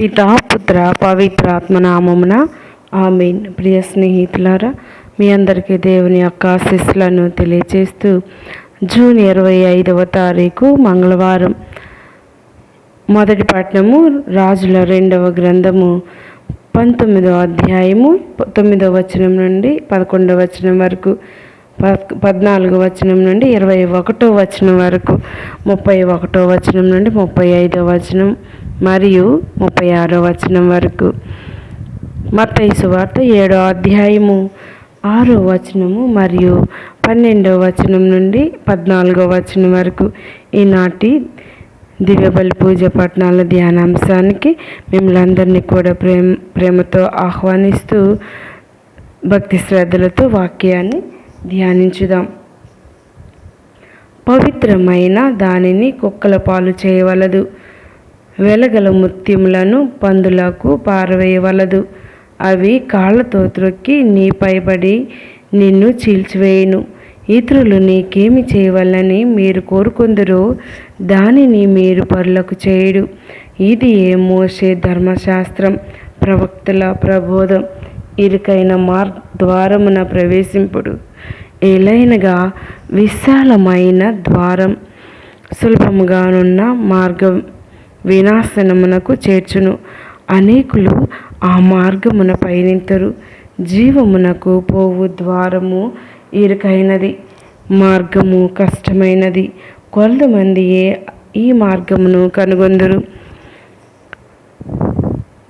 పితా పుత్ర పవిత్ర ఆత్మనామమున ఆమెన్. ప్రియ స్నేహితులారా మీ అందరికీ దేవుని యొక్క ఆశీస్సులను తెలియజేస్తూ జూన్ ఇరవై ఐదవ తారీఖు మంగళవారం మొదటి పట్టణము రాజుల రెండవ గ్రంథము పంతొమ్మిదవ అధ్యాయము తొమ్మిదవ వచనం నుండి పదకొండవ వచనం వరకు పద్- పద్నాలుగు వచనం నుండి ఇరవై ఒకటో వచనం వరకు ముప్పై ఒకటో వచనం నుండి ముప్పై ఐదో వచనం మరియు ముప్పై ఆరో వచనం వరకు. మత్తయి సువార్త ఏడో అధ్యాయము ఆరో వచనము మరియు పన్నెండో వచనం నుండి పద్నాలుగో వచనం వరకు. ఈనాటి దివ్యబలి పూజ పట్టణాల ధ్యానాంశానికి మిమ్మల్ని అందరినీ కూడా ప్రేమ ప్రేమతో ఆహ్వానిస్తూ భక్తి శ్రద్ధలతో వాక్యాన్ని ధ్యానించుదాం. పవిత్రమైన దానిని కుక్కల పాలు చేయవలదు. వెలగల ముత్యములను పందులకు పారవేయవలదు. అవి కాళ్ళతో త్రొక్కి నీపై పడి నిన్ను చీల్చివేయును. ఇతరులు నీకేమి చేయవలని మీరు కోరుకుందరో దానిని మీరు పరులకు చేయుడు. ఇది ఏ మోసే ధర్మశాస్త్రం? ప్రవక్తల ప్రబోధం. ఇరుకైన మార్ ద్వారమున ప్రవేశింపుడు. ఏలైనగా విశాలమైన ద్వారం. సులభముగానున్న మార్గం వినాశనమునకు చేర్చును. అనేకులు ఆ మార్గమున పయనింతరు. జీవమునకు పోవు ద్వారము ఇరుకైనది. మార్గము కష్టమైనది. కొంతమందియే ఈ మార్గమును కనుగొందరు?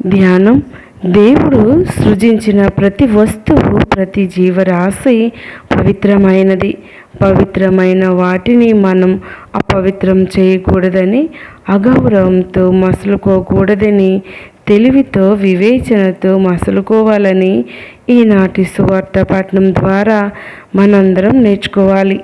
ధ్యానం. దేవుడు సృజించిన ప్రతి వస్తువు ప్రతి జీవరాశి పవిత్రమైనది. పవిత్రమైన వాటిని మనం అపవిత్రం చేయకూడదని అగౌరవంతో మసులుకోకూడదని తెలివితో వివేచనతో మసులుకోవాలని ఈనాటి సువార్త పట్నం ద్వారా మనందరం నేర్చుకోవాలి.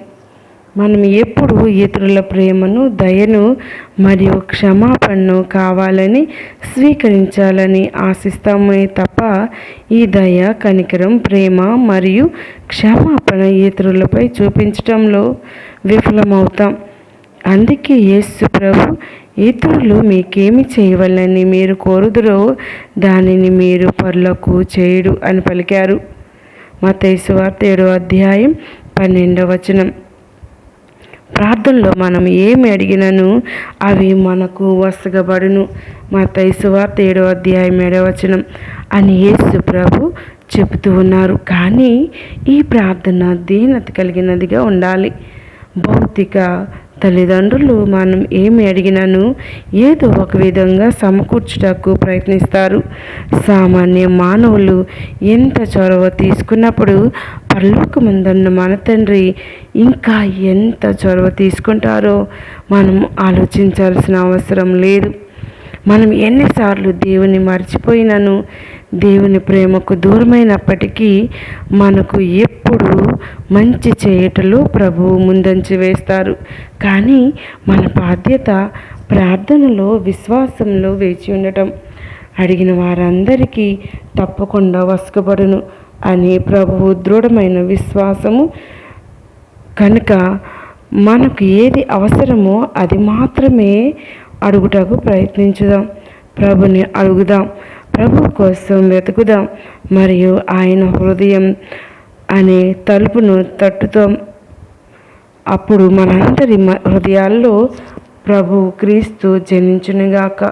మనం ఎప్పుడు ఇతరుల ప్రేమను దయను మరియు క్షమాపణను కావాలని స్వీకరించాలని ఆశిస్తామే తప్ప ఈ దయ కనికరం ప్రేమ మరియు క్షమాపణ ఇతరులపై చూపించడంలో విఫలమవుతాం. అందుకే యేసు ప్రభు ఇతరులు మీకేమి చేయవలని మీరు కోరుదురో దానిని మీరు పర్లకు చేయుడు అని పలికారు. మతైసు వార్త ఏడో అధ్యాయం పన్నెండవ వచనం. ప్రార్థనలో మనం ఏమి అడిగినను అవి మనకు వసగబడును. మా వార్త ఏడో అధ్యాయం ఏడవచనం అని యేసు ప్రభు చెబుతూ ఉన్నారు. కానీ ఈ ప్రార్థన దీనత కలిగినదిగా ఉండాలి. భౌతిక తల్లిదండ్రులు మనం ఏమి అడిగినను ఏదో ఒక విధంగా సమకూర్చుటకు ప్రయత్నిస్తారు. సామాన్య మానవులు ఎంత చొరవ తీసుకున్నప్పుడు పరలోకమందున్న మన తండ్రి ఇంకా ఎంత చొరవ తీసుకుంటారో మనం ఆలోచించాల్సిన అవసరం లేదు. మనం ఎన్నిసార్లు దేవుని మర్చిపోయినను దేవుని ప్రేమకు దూరమైనప్పటికీ మనకు ఎప్పుడు మంచి చేయటలో ప్రభువు ముందంచి వేస్తారు. కానీ మన బాధ్యత ప్రార్థనలో విశ్వాసంలో వేచి ఉండటం. అడిగిన వారందరికీ తప్పకుండా వసకబడును అని ప్రభువు దృఢమైన విశ్వాసము. కనుక మనకు ఏది అవసరమో అది మాత్రమే అడుగుటకు ప్రయత్నించుదాం. ప్రభుని అడుగుదాం. ప్రభు కోసం వెతుకుదాం మరియు ఆయన హృదయం అనే తలుపును తట్టుతాం. అప్పుడు మనందరి మ- హృదయాల్లో ప్రభు క్రీస్తు జనించునుగాక.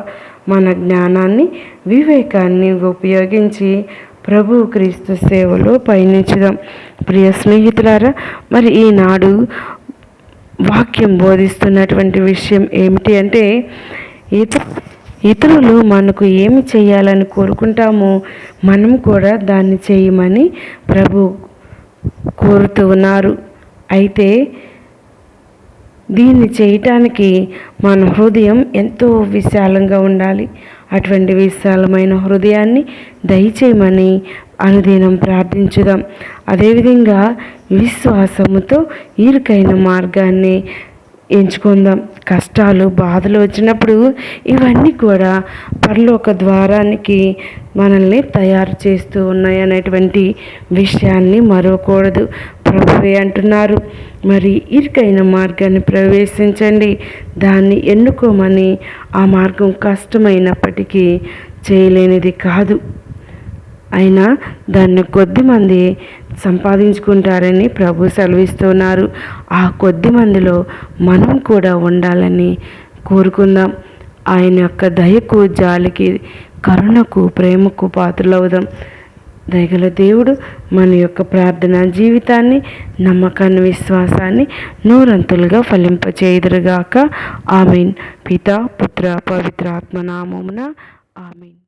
మన జ్ఞానాన్ని వివేకాన్ని ఉపయోగించి ప్రభు క్రీస్తు సేవలో పయనించుదాం. ప్రియ స్నేహితులారా మరి ఈనాడు వాక్యం బోధిస్తున్నటువంటి విషయం ఏమిటి అంటే ఇత ఇతరులు మనకు ఏమి చేయాలని కోరుకుంటామో మనం కూడా దాన్ని చేయమని ప్రభు కోరుతూ ఉన్నారు. అయితే దీన్ని చేయటానికి మన హృదయం ఎంతో విశాలంగా ఉండాలి. అటువంటి విశాలమైన హృదయాన్ని దయచేయమని అనుదినం ప్రార్థించుదాం. అదేవిధంగా విశ్వాసముతో ఇరుకైన మార్గాన్ని ఎంచుకుందాం. కష్టాలు బాధలు వచ్చినప్పుడు ఇవన్నీ కూడా పరలోక ద్వారానికి మనల్ని తయారు చేస్తూ ఉన్నాయి అనేటువంటి విషయాన్ని మరవకూడదు. ప్రభువే అంటున్నారు. మరి ఇరుకైన మార్గాన్ని ప్రవేశించండి. దాన్ని ఎన్నుకోమని ఆ మార్గం కష్టమైనప్పటికీ చేయలేనిది కాదు. అయినా దాన్ని కొద్ది మంది సంపాదించుకుంటారని ప్రభు సెలవిస్తున్నారు. ఆ కొద్ది మందిలో మనం కూడా ఉండాలని కోరుకుందాం. ఆయన యొక్క దయకు జాలికి కరుణకు ప్రేమకు పాత్రలవుదాం. దయగల దేవుడు మన యొక్క ప్రార్థన జీవితాన్ని నమ్మకాన్ని విశ్వాసాన్ని నూరంతులుగా ఫలింపచేయుదురుగాక. ఆమెన్. పిత పుత్ర పవిత్ర ఆత్మనామమున ఆమెన్.